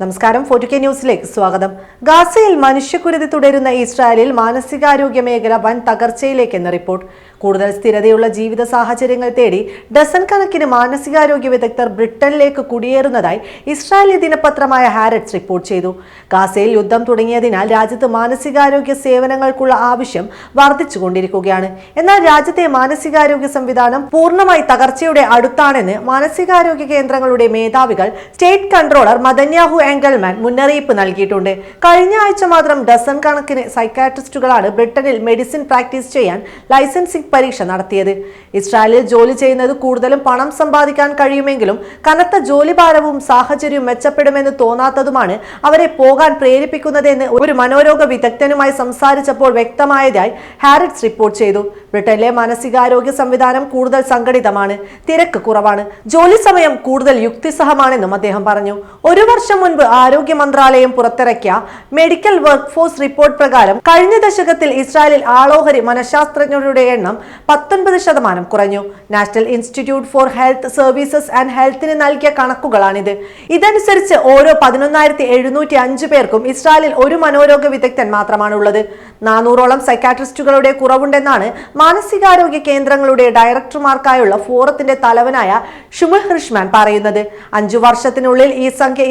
നമസ്കാരം. Forty K ന്യൂസിലേക്ക് സ്വാഗതം. ഗാസയിൽ മനുഷ്യക്കുരുതി തുടരുന്ന ഇസ്രായേലിൽ മാനസികാരോഗ്യ മേഖല വൻ തകർച്ചയിലേക്കെന്ന് റിപ്പോർട്ട്. കൂടുതൽ സ്ഥിരതയുള്ള ജീവിത സാഹചര്യങ്ങൾ തേടി ഡസൻ കണക്കിന് മാനസികാരോഗ്യ വിദഗ്ധർ ബ്രിട്ടനിലേക്ക് കുടിയേറുന്നതായി ഇസ്രായേലി ദിനപത്രമായ ഹാരറ്റ്സ് റിപ്പോർട്ട് ചെയ്തു. ഗാസയിൽ യുദ്ധം തുടങ്ങിയതിനാൽ രാജ്യത്ത് മാനസികാരോഗ്യ സേവനങ്ങൾക്കുള്ള ആവശ്യം വർദ്ധിച്ചുകൊണ്ടിരിക്കുകയാണ്. എന്നാൽ രാജ്യത്തെ മാനസികാരോഗ്യ സംവിധാനം പൂർണമായി തകർച്ചയുടെ അടുത്താണെന്ന് മാനസികാരോഗ്യ കേന്ദ്രങ്ങളുടെ മേധാവികൾ സ്റ്റേറ്റ് കൺട്രോളർ മദന്യാഹു എങ്കൽമാൻ മുന്നറിയിപ്പ് നൽകിയിട്ടുണ്ട്. കഴിഞ്ഞ ആഴ്ച മാത്രം ഡസൺ കണക്കിന് സൈക്കാട്രിസ്റ്റുകളാണ് ബ്രിട്ടനിൽ മെഡിസിൻ പ്രാക്ടീസ് ചെയ്യാൻ ലൈസൻസിംഗ് പരീക്ഷ നടത്തിയത്. ഇസ്രായേലിൽ ജോലി ചെയ്യുന്നത് കൂടുതലും പണം സമ്പാദിക്കാൻ കഴിയുമെങ്കിലും കനത്ത ജോലിഭാരവും സാഹചര്യവും മെച്ചപ്പെടുമെന്ന് തോന്നാത്തതുമാണ് അവരെ പോകാൻ പ്രേരിപ്പിക്കുന്നതെന്ന് ഒരു മനോരോഗ വിദഗ്ധനുമായി സംസാരിച്ചപ്പോൾ വ്യക്തമായതായി ഹാരിറ്റ്സ് റിപ്പോർട്ട് ചെയ്തു. ബ്രിട്ടനിലെ മാനസികാരോഗ്യ സംവിധാനം കൂടുതൽ സംഘടിതമാണ് തിരക്ക് കുറവാണ് ജോലി സമയം കൂടുതൽ യുക്തിസഹമാണെന്നും അദ്ദേഹം പറഞ്ഞു. ഒരു വർഷം മുൻപ് ആരോഗ്യ മന്ത്രാലയം പുറത്തിറക്കിയ മെഡിക്കൽ വർക്ക് ഫോഴ്സ് റിപ്പോർട്ട് പ്രകാരം കഴിഞ്ഞ ദശകത്തിൽ ഇസ്രായേലിൽ ആളോഹരി മനഃശാസ്ത്രജ്ഞരുടെ എണ്ണം പത്തൊൻപത് ശതമാനം കുറഞ്ഞു. National institute for health services and ഹെൽത്തിന് നൽകിയ കണക്കുകളാണിത്. ഇതനുസരിച്ച് ഓരോ പതിനൊന്നായിരത്തി എഴുന്നൂറ്റി അഞ്ച് പേർക്കും ഇസ്രായേലിൽ ഒരു മനോരോഗ വിദഗ്ധൻ മാത്രമാണുള്ളത്. നാനൂറോളം സൈക്കാട്രിസ്റ്റുകളുടെ കുറവുണ്ടെന്നാണ് മാനസികാരോഗ്യ കേന്ദ്രങ്ങളുടെ ഡയറക്ടർമാർക്കായുള്ള ഫോറത്തിന്റെ തലവനായ ഷുമുൽ ഹൃഷ്മാൻ പറയുന്നത്. അഞ്ചു വർഷത്തിനുള്ളിൽ ഈ സംഖ്യ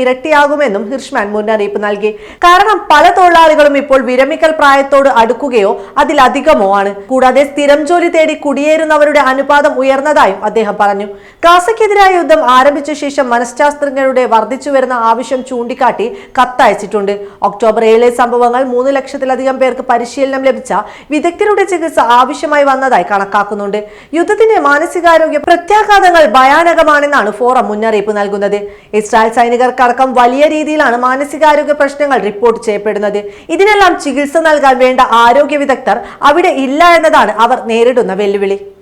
ഇരട്ടിയാകുമെന്നും ഹിർഷ്മാൻ മുന്നറിയിപ്പ് നൽകി. കാരണം പല തൊഴിലാളികളും ഇപ്പോൾ വിരമിക്കൽ പ്രായത്തോട് അടുക്കുകയോ അതിലധികമോ ആണ്. കൂടാതെ സ്ഥിരം ജോലി തേടി കുടിയേറുന്നവരുടെ അനുപാതം ഉയർന്നതായും അദ്ദേഹം പറഞ്ഞു. ഗാസയ്ക്കെതിരായ യുദ്ധം ആരംഭിച്ച ശേഷം മനഃശാസ്ത്രജ്ഞരുടെ വർദ്ധിച്ചു വരുന്ന ആവശ്യം ചൂണ്ടിക്കാട്ടി കത്തയച്ചിട്ടുണ്ട്. ഒക്ടോബർ ഏഴിലെ സംഭവങ്ങൾ മൂന്ന് ലക്ഷത്തിലധികം പേർക്ക് പരിശീലനം ലഭിച്ച വിദഗ്ധരുടെ ചികിത്സ ആവശ്യമായി വന്നതായി കണക്കാക്കുന്നുണ്ട്. യുദ്ധത്തിന്റെ മാനസികാരോഗ്യ പ്രത്യാഘാതങ്ങൾ ഭയാനകമാണെന്നാണ് ഫോറം മുന്നറിയിപ്പ് നൽകുന്നത്. ഇസ്രായേൽ സൈനികർക്കടക്കം വലിയ രീതിയിലാണ് മാനസികാരോഗ്യ പ്രശ്നങ്ങൾ റിപ്പോർട്ട് ചെയ്യപ്പെടുന്നത്. ഇതിനെല്ലാം ചികിത്സ നൽകാൻ വേണ്ട ആരോഗ്യ വിദഗ്ധർ അവിടെ ഇല്ല എന്നതാണ് അവർ നേരിടുന്ന വെല്ലുവിളി.